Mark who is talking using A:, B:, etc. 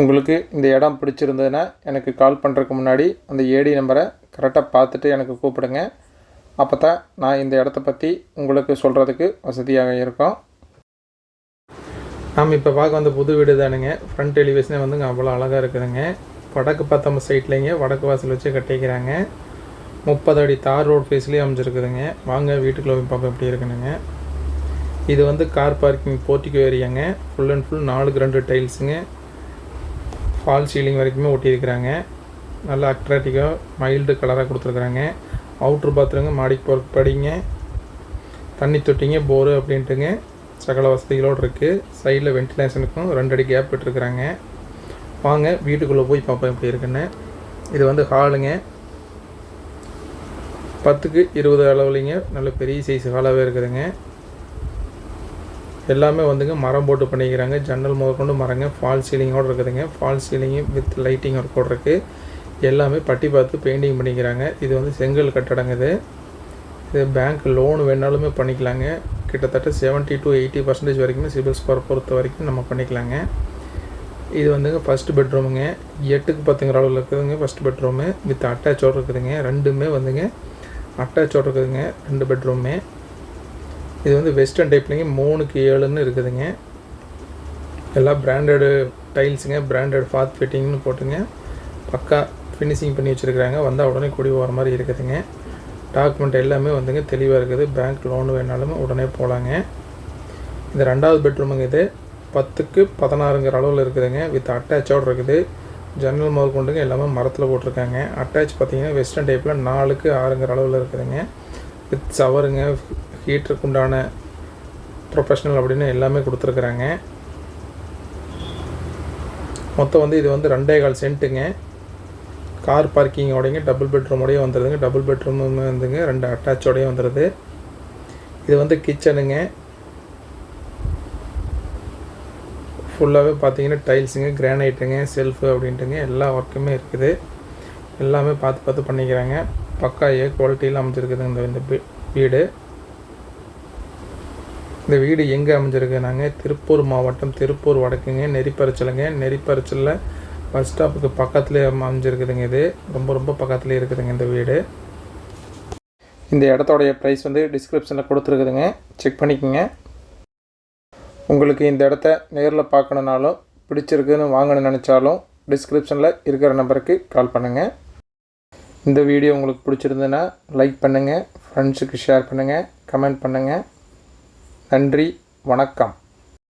A: உங்களுக்கு இந்த இடம் பிடிச்சிருந்ததுன்னா எனக்கு கால் பண்ணுறதுக்கு முன்னாடி அந்த ஏடி நம்பரை கரெக்டாக பார்த்துட்டு எனக்கு கூப்பிடுங்க. அப்போ தான் நான் இந்த இடத்த பற்றி உங்களுக்கு சொல்கிறதுக்கு வசதியாக இருக்கும். நாம் இப்போ பார்க்க வந்த புது வீடு தானுங்க. ஃப்ரண்ட் எலிவேஷனே வந்துங்க அவ்வளோ அழகாக இருக்குதுங்க. வடக்கு பத்தம்ப சைட்லேங்க வடக்கு வாசல் வச்சு கட்டிக்கிறாங்க முப்பது அடி தார் ரோட் ஃபேஸ்லேயே அமைஞ்சிருக்குதுங்க. வாங்க வீட்டுக்குள்ளே போய் பார்ப்போம் எப்படி இருக்குனுங்க இது வந்து கார் பார்க்கிங் போர்ட்டிக்கோ ஏரியாங்க. ஃபுல் அண்ட் ஃபுல் நாலு ரெண்டு டைல்ஸுங்க ஃபால் சீலிங் வரைக்குமே ஒட்டியிருக்கிறாங்க. நல்லா அட்ராக்டிவாக மைல்டு கலராக கொடுத்துருக்குறாங்க. அவுட்ரு பாத்ரூங்க மாடிக்கு போகிற படிங்க. தண்ணி தொட்டிங்க போரு அப்படின்ட்டுங்க. சகல வசதிகளோடு இருக்குது சைடில் வென்டிலேஷனுக்கும் ரெண்டு அடி கேப் விட்டுருக்குறாங்க. வாங்க வீட்டுக்குள்ளே போய் பார்ப்போம் எப்படி இருக்குன்னு. இது வந்து ஹாலுங்க. பத்துக்கு இருபது அளவுலிங்க. நல்ல பெரிய சைஸ் ஹாலாகவே இருக்குதுங்க. எல்லாமே வந்துங்க மரம் போட்டு பண்ணிக்கிறாங்க. ஜன்னல் முதற்கொண்டு மரங்க. ஃபால் சீலிங்கோடு இருக்குதுங்க. ஃபால் சீலிங்கு வித் லைட்டிங் ஒர்க்கோடு இருக்குது எல்லாமே பட்டி பார்த்து பெயிண்டிங் பண்ணிக்கிறாங்க. இது வந்து செங்கல் கட்டடங்க இது. இது பேங்க் லோன் வேணாலுமே பண்ணிக்கலாங்க. கிட்டத்தட்ட செவன்ட்டி டு எயிட்டி பர்சன்டேஜ் வரைக்குமே சிபில் ஸ்கோர் பொறுத்த வரைக்கும் நம்ம பண்ணிக்கலாங்க. இது வந்துங்க ஃபஸ்ட் பெட்ரூமுங்க எட்டுக்கு பத்துங்கிற அளவில் இருக்குதுங்க ஃபஸ்ட் பெட்ரூமு வித் அட்டாச்சோடு இருக்குதுங்க. ரெண்டுமே வந்துங்க அட்டாச்சோடு இருக்குதுங்க. ரெண்டு பெட்ரூமே இது வந்து வெஸ்டர்ன் டைப்லேங்க மூணுக்கு ஏழுன்னு இருக்குதுங்க. எல்லாம் பிராண்டடு டைல்ஸுங்க பிராண்டட் ஃபாத் ஃபிட்டிங்னு போட்டுங்க. பக்கா ஃபினிஷிங் பண்ணி வச்சுருக்குறாங்க. வந்தால் உடனே குடி போகிற மாதிரி இருக்குதுங்க. டாக்குமெண்ட் எல்லாமே வந்துங்க தெளிவாக இருக்குது. பேங்க் லோன் வேணாலும் உடனே போகலாங்க இந்த ரெண்டாவது பெட்ரூமுங்க இது பத்துக்கு பதினாறுங்கிற அளவில் இருக்குதுங்க. வித் அட்டாச்சோடு இருக்குது. ஜன்னல் முதல் கொண்டுங்க எல்லாமே மரத்தில் போட்டிருக்காங்க. அட்டாச் பார்த்தீங்கன்னா வெஸ்டர்ன் டைப்பில் நாலுக்கு ஆறுங்கிற அளவில் இருக்குதுங்க. வித் சவருங்க ஹீட்டருக்கு ப்ரொஃபஷ்னல் அப்படின்னு எல்லாமே கொடுத்துருக்குறாங்க. மொத்தம் வந்து இது வந்து ரெண்டே கால் சென்ட்டுங்க. கார் பார்க்கிங்கோடைங்க டபுள் பெட்ரூமோடய வந்துடுதுங்க டபுள் பெட்ரூமுமே வந்துங்க ரெண்டு அட்டாச்சோடையும் வந்துடுது இது வந்து கிச்சனுங்க ஃபுல்லாகவே பார்த்தீங்கன்னா டைல்ஸுங்க கிரானைட்டுங்க செல்ஃபு அப்படின்ட்டுங்க எல்லா ஒர்க்குமே இருக்குது. எல்லாமே பார்த்து பார்த்து பண்ணிக்கிறாங்க. பக்கா ஏ குவாலிட்டியில் அமைச்சிருக்குதுங்க இந்த இந்த வீடு. இந்த வீடு எங்கே அமைஞ்சிருக்கு? நாங்கள் திருப்பூர் மாவட்டம் திருப்பூர் வடக்குங்க நெறிப்பரிச்சலுங்க நெறிப்பரிச்சலில் பஸ் ஸ்டாப்புக்கு பக்கத்துலேயே அமைஞ்சிருக்குதுங்க இது. ரொம்ப ரொம்ப பக்கத்துலேயே இருக்குதுங்க இந்த வீடு. இந்த இடத்தோடைய ப்ரைஸ் வந்து டிஸ்கிரிப்ஷனில் கொடுத்துருக்குதுங்க. செக் பண்ணிக்கோங்க. உங்களுக்கு இந்த இடத்த நேரில் பார்க்கணுனாலும் பிடிச்சிருக்குன்னு வாங்கணும்னு நினச்சாலும் டிஸ்கிரிப்ஷனில் இருக்கிற நம்பருக்கு கால் பண்ணுங்கள் இந்த வீடியோ உங்களுக்கு பிடிச்சிருந்ததுன்னா லைக் பண்ணுங்கள் ஃப்ரெண்ட்ஸுக்கு ஷேர் பண்ணுங்கள் கமெண்ட் பண்ணுங்கள் நன்றி வணக்கம்.